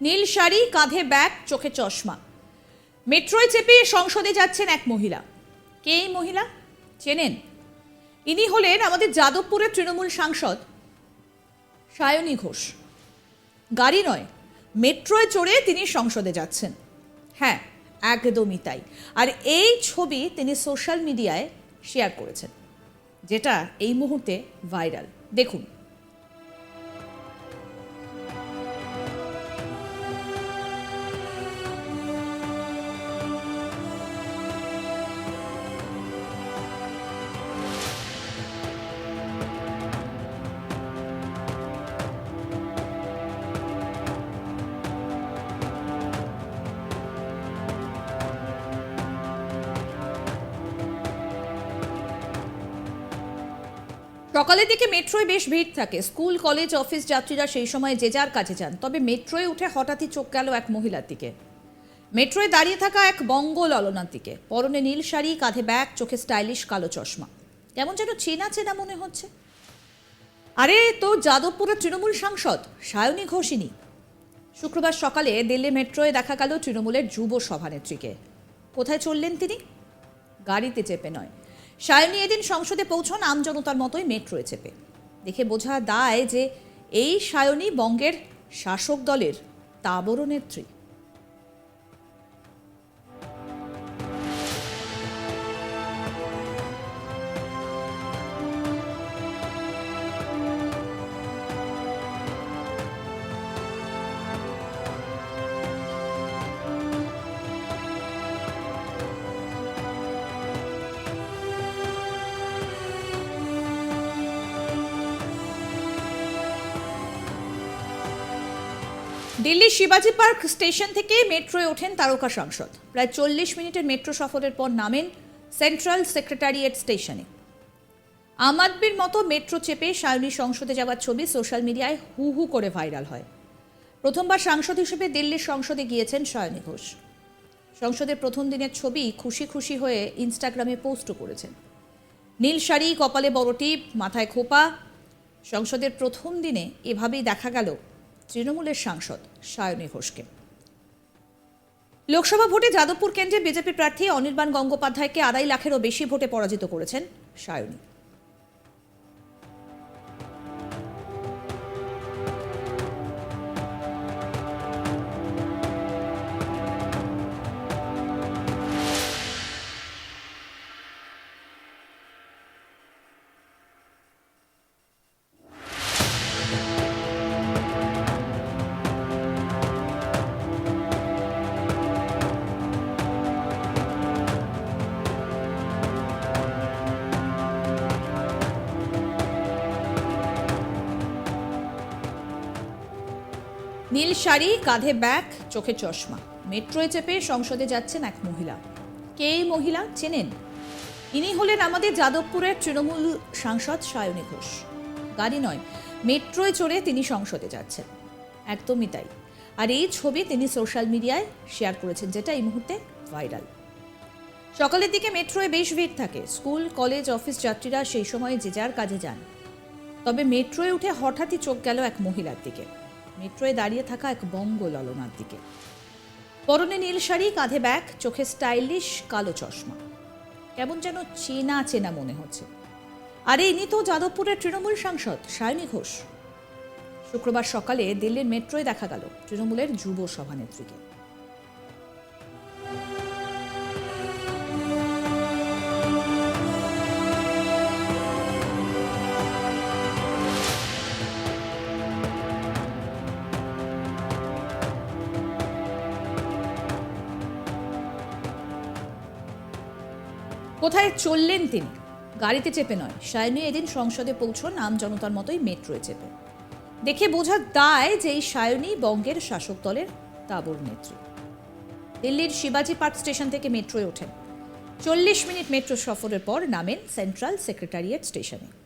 নীল শাড়ি, কাঁধে ব্যাগ, চোখে চশমা। মেট্রোয় চেপে সংসদে যাচ্ছেন এক মহিলা। কে এই মহিলা? চেনেন? ইনি হলেন আমাদের যাদবপুরের তৃণমূল সাংসদ সায়নী ঘোষ। গাড়ি নয়, মেট্রোয় চড়ে তিনি সংসদে যাচ্ছেন। হ্যাঁ একদমই তাই। আর এই ছবি তিনি সোশ্যাল মিডিয়ায় শেয়ার করেছেন, যেটা এই মুহূর্তে ভাইরাল। দেখুন। সকালের দিকে মেট্রোয় বেশ ভিড় থাকে। স্কুল, কলেজ, অফিস যাত্রীরা সেই সময় যে যার কাজে যান। তবে মেট্রোয় উঠে হঠাৎই চোখ গেল এক মহিলার দিকে। মেট্রোয় দাঁড়িয়ে থাকা এক বঙ্গ ললনার দিকে। পরনে নীল শাড়ি, কাঁধে ব্যাগ, চোখে স্টাইলিশ কালো চশমা। কেমন যেন চেনা চেনা মনে হচ্ছে। আরে, তো যাদবপুরের তৃণমূল সাংসদ সায়নী ঘোষিনী। শুক্রবার সকালে দিল্লি মেট্রোয় দেখা গেল তৃণমূলের যুব সভানেত্রীকে। কোথায় চললেন তিনি? গাড়িতে চেপে নয়। সায়নী এদিন সংসদে পৌঁছন আমজনতার মতোই মেট্রোয় চেপে দেখে বোঝা দায় যে এই সায়নী বঙ্গের শাসক দলের তাবড় নেত্রী দিল্লির শিবাজি পার্ক স্টেশন থেকে মেট্রোয় ওঠেন তারকা সাংসদ। প্রায় চল্লিশ মিনিটের মেট্রো সফরের পর নামেন সেন্ট্রাল সেক্রেটারিয়েট স্টেশনে। আম আদমির মতো মেট্রো চেপে সায়নী সংসদে যাওয়ার ছবি সোশ্যাল মিডিয়ায় হু হু করে ভাইরাল হয়। প্রথমবার সাংসদ হিসেবে দিল্লির সংসদে গিয়েছেন সায়নী ঘোষ। সংসদের প্রথম দিনের ছবি খুশি খুশি হয়ে ইনস্টাগ্রামে পোস্টও করেছেন। নীল শাড়ি, কপালে বড় টিপ মাথায় খোপা। সংসদের প্রথম দিনে এভাবেই দেখা গেল তৃণমূলের সাংসদ সায়নী ঘোষকে। লোকসভা ভোটে যাদবপুর কেন্দ্রে বিজেপি প্রার্থী অনির্বাণ গঙ্গোপাধ্যায়কে আড়াই লাখেরও বেশি ভোটে পরাজিত করেছেন সায়নী। নীল শাড়ি, কাঁধে ব্যাগ, চোখে চশমা। মেট্রোয় চেপে সংসদে যাচ্ছেন এক মহিলা। কে এই মহিলা? চেনেন? ইনি হলেন আমাদের যাদবপুরের তৃণমূল সাংসদ সায়নী ঘোষ। গাড়ি নয়, মেট্রোয় চড়ে তিনি সংসদে যাচ্ছেন। একদমই তাই। আর এই ছবি তিনি সোশ্যাল মিডিয়ায় শেয়ার করেছেন, যেটা এই মুহূর্তে ভাইরাল। সকালের দিকে মেট্রোয় বেশ ভিড় থাকে। স্কুল, কলেজ, অফিস যাত্রীরা সেই সময় যে যার কাজে যান। তবে মেট্রোয় উঠে হঠাৎই চোখ গেল এক মহিলার দিকে। মেট্রোয় দাঁড়িয়ে থাকা এক বঙ্গ ললনার দিকে। পরনে নীল শাড়ি, কাঁধে ব্যাগ, চোখে স্টাইলিশ কালো চশমা। কেমন যেন চেনা চেনা মনে হচ্ছে। আরে ইনি তো যাদবপুরের তৃণমূল সাংসদ সায়নী ঘোষ। শুক্রবার সকালে দিল্লির মেট্রোয় দেখা গেল তৃণমূলের যুব সভানেত্রীকে। কোথায় চললেন তিনি? গাড়িতে চেপে নয়। সায়নী এদিন সংসদে পৌঁছন, আম জনতার মতোই মেট্রোয় চেপে। দেখে বোঝা দায় যে এই সায়নী বঙ্গের শাসক দলের তাবর নেত্রী। দিল্লির শিবাজি পার্ক স্টেশন থেকে মেট্রোয় ওঠেন। চল্লিশ মিনিট মেট্রো সফরের পর নামেন সেন্ট্রাল সেক্রেটারিয়েট স্টেশনে।